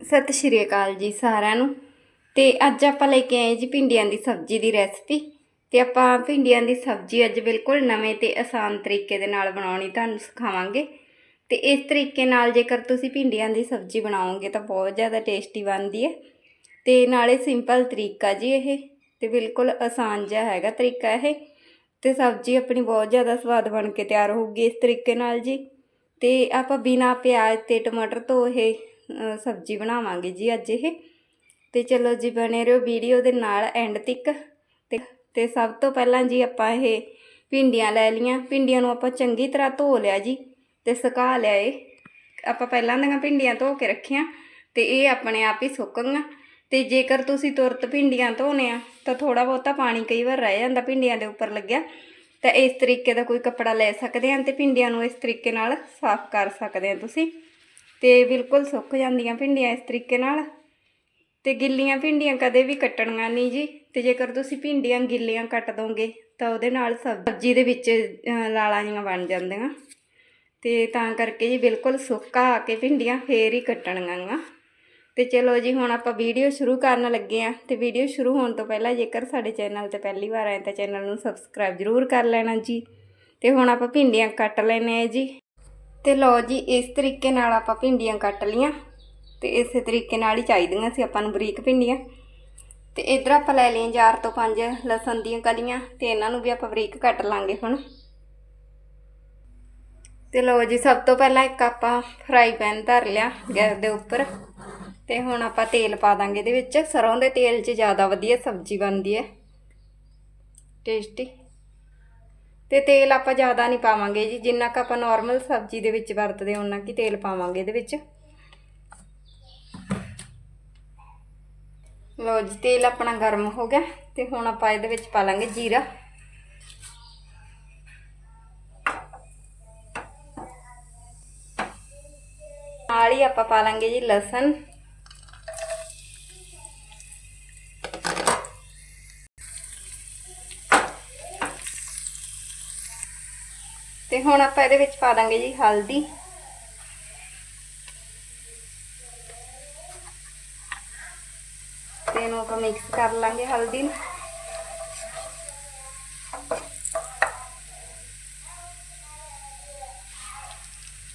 ਸਤਿ ਸ਼੍ਰੀ ਅਕਾਲ ਜੀ ਸਾਰਿਆਂ ਨੂੰ। ਤੇ ਅੱਜ ਆਪਾਂ ਲੈ ਕੇ ਆਏ ਜੀ ਭਿੰਡੀਆਂ ਦੀ ਸਬਜ਼ੀ ਦੀ ਰੈਸਪੀ। ਤੇ ਆਪਾਂ ਭਿੰਡੀਆਂ ਦੀ ਸਬਜ਼ੀ ਅੱਜ ਬਿਲਕੁਲ ਨਵੇਂ ਤੇ ਆਸਾਨ ਤਰੀਕੇ ਦੇ ਨਾਲ ਬਣਾਉਣੀ ਤੁਹਾਨੂੰ ਸਿਖਾਵਾਂਗੇ। ਤੇ ਇਸ ਤਰੀਕੇ ਨਾਲ ਜੇਕਰ ਤੁਸੀਂ ਭਿੰਡੀਆਂ ਦੀ ਸਬਜ਼ੀ ਬਣਾਓਗੇ ਤਾਂ ਬਹੁਤ ਜ਼ਿਆਦਾ ਟੇਸਟੀ ਬਣਦੀ ਹੈ। ਤੇ ਨਾਲੇ ਸਿੰਪਲ ਤਰੀਕਾ ਜੀ ਇਹ, ਤੇ ਬਿਲਕੁਲ ਆਸਾਨ ਜਿਹਾ ਹੈਗਾ ਤਰੀਕਾ ਇਹ। ਤੇ ਸਬਜ਼ੀ ਆਪਣੀ ਬਹੁਤ ਜ਼ਿਆਦਾ ਸਵਾਦ ਬਣ ਕੇ ਤਿਆਰ ਹੋਊਗੀ ਇਸ ਤਰੀਕੇ ਨਾਲ ਜੀ। ਤੇ ਆਪਾਂ ਬਿਨਾ ਪਿਆਜ਼ ਤੇ ਟਮਾਟਰ ਤੋਂ ਇਹ ਸਬਜ਼ੀ ਬਣਾਵਾਂਗੇ ਜੀ ਅੱਜ ਇਹ। ਤੇ ਚਲੋ ਜੀ ਬਣੇ ਰਹੋ ਵੀਡੀਓ ਦੇ ਨਾਲ ਐਂਡ ਤੱਕ। ਤੇ ਸਭ ਤੋਂ ਪਹਿਲਾਂ ਜੀ ਆਪਾਂ ਇਹ ਭਿੰਡੀਆਂ ਲੈ ਲੀਆਂ ਭਿੰਡੀਆਂ ਨੂੰ ਆਪਾਂ ਚੰਗੀ ਤਰ੍ਹਾਂ ਧੋ ਲਿਆ ਜੀ ਤੇ ਸੁਕਾ ਲਿਆ ਇਹ। ਆਪਾਂ ਪਹਿਲਾਂ ਦੀਆਂ ਭਿੰਡੀਆਂ ਧੋ ਕੇ ਰੱਖੀਆਂ ਤੇ ਇਹ ਆਪਣੇ ਆਪ ਹੀ ਸੁੱਕ ਗਈਆਂ ਤੇ ਜੇਕਰ ਤੁਸੀਂ ਤੁਰਤ ਭਿੰਡੀਆਂ ਧੋਨੇ ਆ ਤਾਂ ਥੋੜਾ ਬਹੁਤਾ ਪਾਣੀ ਕਈ ਵਾਰ ਰਹਿ ਜਾਂਦਾ ਭਿੰਡੀਆਂ ਦੇ ਉੱਪਰ ਲੱਗਿਆ। ਤਾਂ ਇਸ ਤਰੀਕੇ ਦਾ ਕੋਈ ਕੱਪੜਾ ਲੈ ਸਕਦੇ ਆ ਤੇ ਭਿੰਡੀਆਂ ਨੂੰ ਇਸ ਤਰੀਕੇ ਨਾਲ ਸਾਫ਼ ਕਰ ਸਕਦੇ ਆ ਤੁਸੀਂ। ਤੇ ਬਿਲਕੁਲ ਸੁੱਕ ਜਾਂਦੀਆਂ ਭਿੰਡੀਆਂ ਇਸ ਤਰੀਕੇ ਨਾਲ। ਤੇ ਗਿੱਲੀਆਂ ਭਿੰਡੀਆਂ ਕਦੇ ਵੀ ਕੱਟਣੀਆਂ ਨਹੀਂ ਜੀ। ਤੇ ਜੇਕਰ ਤੁਸੀਂ ਭਿੰਡੀਆਂ ਗਿੱਲੀਆਂ ਕੱਟ ਦੋਗੇ, ਤਾਂ ਉਹਦੇ ਨਾਲ ਸਬਜ਼ੀ ਦੇ ਵਿੱਚ ਲਾਲਾਂ ਜੀਆਂ ਬਣ ਜਾਂਦੀਆਂ। ਤੇ ਤਾਂ ਕਰਕੇ ਜੀ ਬਿਲਕੁਲ ਸੁੱਕਾ ਆ ਕੇ ਭਿੰਡੀਆਂ ਫੇਰ ਹੀ ਕੱਟਣੀਆਂ ਗਾ ਤੇ ਚਲੋ ਜੀ, ਹੁਣ ਆਪਾਂ ਵੀਡੀਓ ਸ਼ੁਰੂ ਕਰਨ ਲੱਗੇ ਆ। ਤੇ ਵੀਡੀਓ ਸ਼ੁਰੂ ਹੋਣ ਤੋਂ ਪਹਿਲਾਂ ਜੇਕਰ ਸਾਡੇ ਚੈਨਲ ਤੇ ਪਹਿਲੀ ਵਾਰ ਆਏ ਤਾਂ ਚੈਨਲ ਨੂੰ ਸਬਸਕ੍ਰਾਈਬ ਜ਼ਰੂਰ ਕਰ ਲੈਣਾ ਜੀ। ਤੇ ਹੁਣ ਆਪਾਂ ਭਿੰਡੀਆਂ ਕੱਟ ਲੈਨੇ ਆ ਜੀ। ਤੇ ਲਓ ਜੀ, ਇਸ ਤਰੀਕੇ ਨਾਲ ਆਪਾਂ ਭਿੰਡੀਆਂ ਕੱਟ ਲੀਆਂ ਤੇ ਇਸੇ ਤਰੀਕੇ ਨਾਲ ਹੀ ਚਾਹੀਦੀਆਂ ਸੀ ਆਪਾਂ ਨੂੰ ਬਰੀਕ ਭਿੰਡੀਆਂ। ਤੇ ਇਧਰ ਆਪਾਂ ਲੈ ਲਈਆਂ ਚਾਰ ਤੋਂ ਪੰਜ ਲਸਣ ਦੀਆਂ ਕਲੀਆਂ ਤੇ ਇਹਨਾਂ ਨੂੰ ਵੀ ਆਪਾਂ ਬਰੀਕ ਕੱਟ ਲਾਂਗੇ ਹੁਣ। ਤੇ ਲਓ ਜੀ, ਸਭ ਤੋਂ ਪਹਿਲਾਂ ਇੱਕ ਆਪਾਂ ਫਰਾਈ ਪੈਨ ਧਰ ਲਿਆ ਗੈਸ ਦੇ ਉੱਪਰ ਤੇ ਹੁਣ ਆਪਾਂ ਤੇਲ ਪਾ ਦਾਂਗੇ ਇਹਦੇ ਵਿੱਚ। ਸਰੋਂ ਦੇ ਤੇਲ 'ਚ ਜ਼ਿਆਦਾ ਵਧੀਆ ਸਬਜ਼ੀ ਬਣਦੀ ਹੈ। ਟੇਸਟੀ। ਤੇ ਤੇਲ ਆਪਾਂ ਜ਼ਿਆਦਾ ਨਹੀਂ ਪਾਵਾਂਗੇ ਜੀ, ਜਿੰਨਾ ਕੁ ਆਪਾਂ ਨਾਰਮਲ ਸਬਜ਼ੀ ਦੇ ਵਿੱਚ ਵਰਤਦੇ ਹਾਂ ਉਨਾ ਕੀ ਤੇਲ ਪਾਵਾਂਗੇ ਇਹਦੇ ਵਿੱਚ। ਲਓ ਜੀ, ਤੇਲ ਆਪਣਾ ਗਰਮ ਹੋ ਗਿਆ ਤੇ ਹੁਣ ਆਪਾਂ ਇਹਦੇ ਵਿੱਚ ਪਾ ਲਾਂਗੇ ਜੀਰਾ। ਨਾਲ ਹੀ ਆਪਾਂ ਪਾ ਲਾਂਗੇ ਜੀ ਲਸਣ। ਤੇ ਹੁਣ ਆਪਾਂ ਇਹਦੇ ਵਿੱਚ ਪਾ ਦਾਂਗੇ ਜੀ ਹਲਦੀ। ਤੇ ਇਹਨੂੰ ਆਪਾਂ ਮਿਕਸ ਕਰ ਲਾਂਗੇ ਹਲਦੀ ਨੂੰ।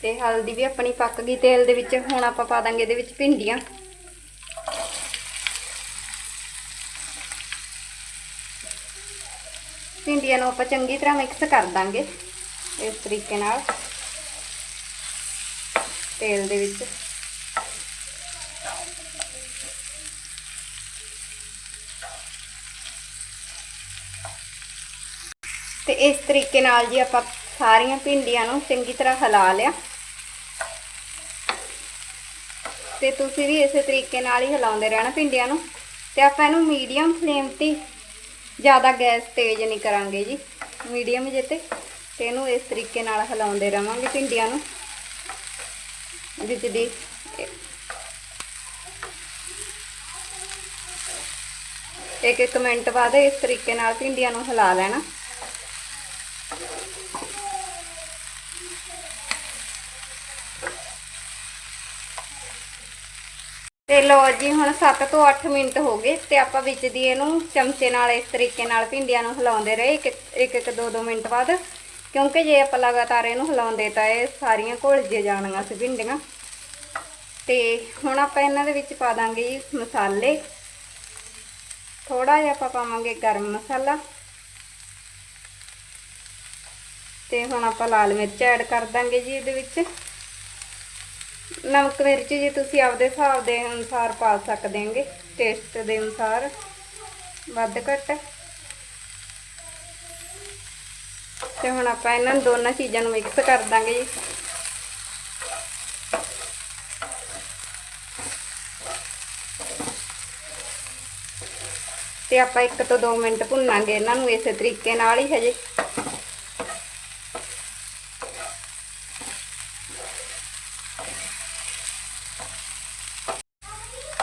ਤੇ ਹਲਦੀ ਵੀ ਆਪਣੀ ਪੱਕ ਗਈ, ਤੇਲ ਦੇ ਵਿੱਚ ਹੁਣ ਆਪਾਂ ਪਾ ਦਾਂਗੇ ਇਹਦੇ ਵਿੱਚ ਭਿੰਡੀਆਂ। ਭਿੰਡੀਆਂ ਨੂੰ ਆਪਾਂ ਚੰਗੀ ਤਰ੍ਹਾਂ ਮਿਕਸ ਕਰ ਦਾਂਗੇ। ਇਸ ਤਰੀਕੇ ਨਾਲ ਤੇਲ ਦੇ ਵਿੱਚ। ਤੇ ਇਸ ਤਰੀਕੇ ਨਾਲ ਜੀ ਆਪਾਂ ਸਾਰੀਆਂ ਭਿੰਡੀਆਂ ਨੂੰ ਚੰਗੀ ਤਰ੍ਹਾਂ ਹਿਲਾ ਲਿਆ। ਤੇ ਤੁਸੀਂ ਵੀ ਇਸੇ ਤਰੀਕੇ ਨਾਲ ਹੀ ਹਿਲਾਉਂਦੇ ਰਹਿਣਾ ਭਿੰਡੀਆਂ ਨੂੰ। ਤੇ ਆਪਾਂ ਇਹਨੂੰ ਮੀਡੀਅਮ ਫਲੇਮ ਤੇ ਜ਼ਿਆਦਾ ਗੈਸ ਤੇਜ਼ ਨਹੀਂ ਕਰਾਂਗੇ ਜੀ। ਮੀਡੀਅਮ ਜੇ ਤੇ। ਤੇ ਇਹਨੂੰ ਇਸ ਤਰੀਕੇ ਨਾਲ ਹਿਲਾਉਂਦੇ ਰਵਾਂਗੇ ਭਿੰਡੀਆਂ ਨੂੰ। ਵਿੱਚ ਦੀ ਇੱਕ ਇੱਕ ਮਿੰਟ ਬਾਅਦ ਇਸ ਤਰੀਕੇ ਨਾਲ ਭਿੰਡੀਆਂ ਨੂੰ ਹਿਲਾ ਲੈਣਾ। ਤੇ ਲਓ ਜੀ, ਹੁਣ 7 ਤੋਂ 8 ਮਿੰਟ ਹੋ ਗਏ ਤੇ ਆਪਾਂ ਵਿੱਚ ਦੀ ਇਹਨੂੰ ਚਮਚੇ ਨਾਲ ਇਸ ਤਰੀਕੇ ਨਾਲ ਭਿੰਡੀਆਂ ਨੂੰ ਹਿਲਾਉਂਦੇ ਰਹੇ। ਇੱਕ ਇੱਕ ਇੱਕ, ਦੋ ਦੋ ਮਿੰਟ ਬਾਅਦ ਕਿਉਂਕਿ ਜੇ ਆਪਾਂ ਲਗਾਤਾਰ ਇਹਨੂੰ ਹਿਲਾਉਂਦੇ ਤਾਂ ਇਹ ਸਾਰੀਆਂ ਘੁਲ ਜੇ ਜਾਣਗੀਆਂ ਸੀ ਭਿੰਡੀਆਂ। ਤੇ ਹੁਣ ਆਪਾਂ ਇਹਨਾਂ ਦੇ ਵਿੱਚ ਪਾ ਦਾਂਗੇ ਜੀ ਮਸਾਲੇ। ਥੋੜਾ ਜਿਹਾ ਆਪਾਂ ਪਾਵਾਂਗੇ ਗਰਮ ਮਸਾਲਾ। ਤੇ ਹੁਣ ਆਪਾਂ ਲਾਲ ਮਿਰਚ ਐਡ ਕਰ ਦਾਂਗੇ ਜੀ ਇਹਦੇ ਵਿੱਚ। ਨਮਕ ਮਿਰਚ ਜੀ ਤੁਸੀਂ ਆਪਦੇ ਹਿਸਾਬ ਦੇ ਅਨੁਸਾਰ ਪਾ ਸਕਦੇ ਹੋਗੇ। ਟੇਸਟ ਦੇ ਅਨੁਸਾਰ। ਵੱਧ ਘੱਟ। ਤੇ ਹੁਣ ਆਪਾਂ ਇਹਨਾਂ ਨੂੰ ਦੋਨਾਂ ਚੀਜ਼ਾਂ ਨੂੰ ਮਿਕਸ ਕਰ ਦਾਂਗੇ ਜੀ। ਤੇ ਆਪਾਂ 1 ਤੋਂ 2 ਮਿੰਟ ਭੁੰਨਾਂਗੇ ਇਹਨਾਂ ਨੂੰ ਇਸੇ ਤਰੀਕੇ ਨਾਲ ਹੀ ਹਜੇ।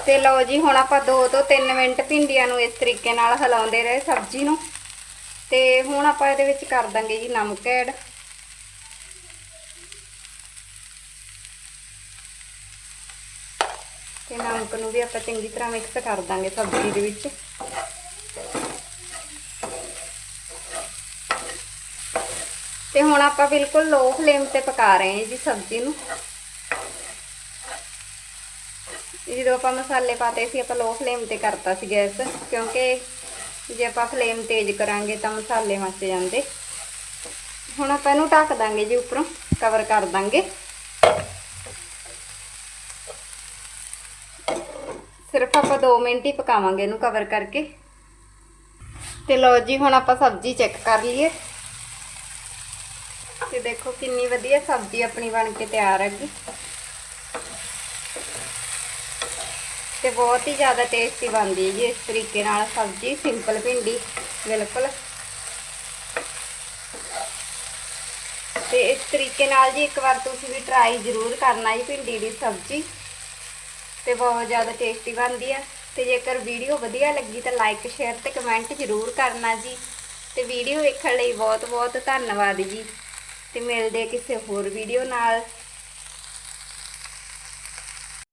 ਤੇ ਲਓ ਜੀ, ਹੁਣ ਆਪਾਂ 2 ਤੋਂ 3 ਮਿੰਟ ਭਿੰਡੀਆਂ ਨੂੰ ਇਸ ਤਰੀਕੇ ਨਾਲ ਹਿਲਾਉਂਦੇ ਰਹੇ ਸਬਜ਼ੀ ਨੂੰ। ਤੇ ਹੁਣ ਆਪਾਂ ਇਹਦੇ ਵਿੱਚ ਕਰ ਦਾਂਗੇ ਜੀ ਨਮਕ ਐਡ। ਤੇ ਨਮਕ ਨੂੰ ਵੀ ਆਪਾਂ ਚੰਗੀ ਤਰ੍ਹਾਂ ਮਿਕਸ ਕਰ ਦਾਂਗੇ ਸਬਜ਼ੀ ਦੇ ਵਿੱਚ। ਤੇ ਹੁਣ ਆਪਾਂ ਬਿਲਕੁਲ ਲੋ ਫਲੇਮ ਤੇ ਪਕਾ ਰਹੇ ਹਾਂ ਜੀ ਸਬਜ਼ੀ ਨੂੰ। ਜਦੋਂ ਆਪਾਂ ਮਸਾਲੇ ਪਾਤੇ ਸੀ, ਆਪਾਂ ਲੋ ਫਲੇਮ ਤੇ ਕਰਤਾ ਸੀ ਗੈਸ, ਕਿਉਂਕਿ ਜੇ ਆਪਾਂ ਫਲੇਮ ਤੇਜ਼ ਕਰਾਂਗੇ ਤਾਂ ਮਸਾਲੇ ਮੱਚ ਜਾਂਦੇ। ਹੁਣ ਆਪਾਂ ਇਹਨੂੰ ਢੱਕ ਦਾਂਗੇ ਜੀ ਉੱਪਰੋਂ ਕਵਰ ਕਰ ਦਾਂਗੇ। ਸਿਰਫ ਆਪਾਂ 2 ਮਿੰਟ ਹੀ ਪਕਾਵਾਂਗੇ ਇਹਨੂੰ ਕਵਰ ਕਰਕੇ। ਤੇ ਲਓ ਜੀ, ਹੁਣ ਆਪਾਂ ਸਬਜ਼ੀ ਚੈੱਕ ਕਰ ਲਈਏ। ਤੇ ਦੇਖੋ ਕਿੰਨੀ ਵਧੀਆ ਸਬਜ਼ੀ ਆਪਣੀ ਬਣ ਕੇ ਤਿਆਰ ਹੈਗੀ। ਤੇ ਬਹੁਤ ਹੀ ਜ਼ਿਆਦਾ ਟੇਸਟੀ ਬਣਦੀ ਹੈ ਜੀ ਇਸ ਤਰੀਕੇ ਨਾਲ ਸਬਜ਼ੀ ਸਿੰਪਲ ਭਿੰਡੀ, ਬਿਲਕੁਲ। ਤੇ ਇਸ ਤਰੀਕੇ ਨਾਲ ਜੀ ਇੱਕ ਵਾਰ ਤੁਸੀਂ ਵੀ ਟਰਾਈ ਜ਼ਰੂਰ ਕਰਨਾ ਜੀ ਭਿੰਡੀ ਦੀ ਸਬਜ਼ੀ। ਤੇ ਬਹੁਤ ਜ਼ਿਆਦਾ ਟੇਸਟੀ ਬਣਦੀ ਆ ਤੇ ਜੇਕਰ ਵੀਡੀਓ ਵਧੀਆ ਲੱਗੀ ਤਾਂ ਲਾਈਕ ਸ਼ੇਅਰ ਤੇ ਕਮੈਂਟ ਜ਼ਰੂਰ ਕਰਨਾ ਜੀ। ਤੇ ਵੀਡੀਓ ਵੇਖਣ ਲਈ ਬਹੁਤ ਬਹੁਤ ਧੰਨਵਾਦ ਜੀ। ਤੇ ਮਿਲਦੇ ਕਿਸੇ ਹੋਰ ਵੀਡੀਓ ਨਾਲ।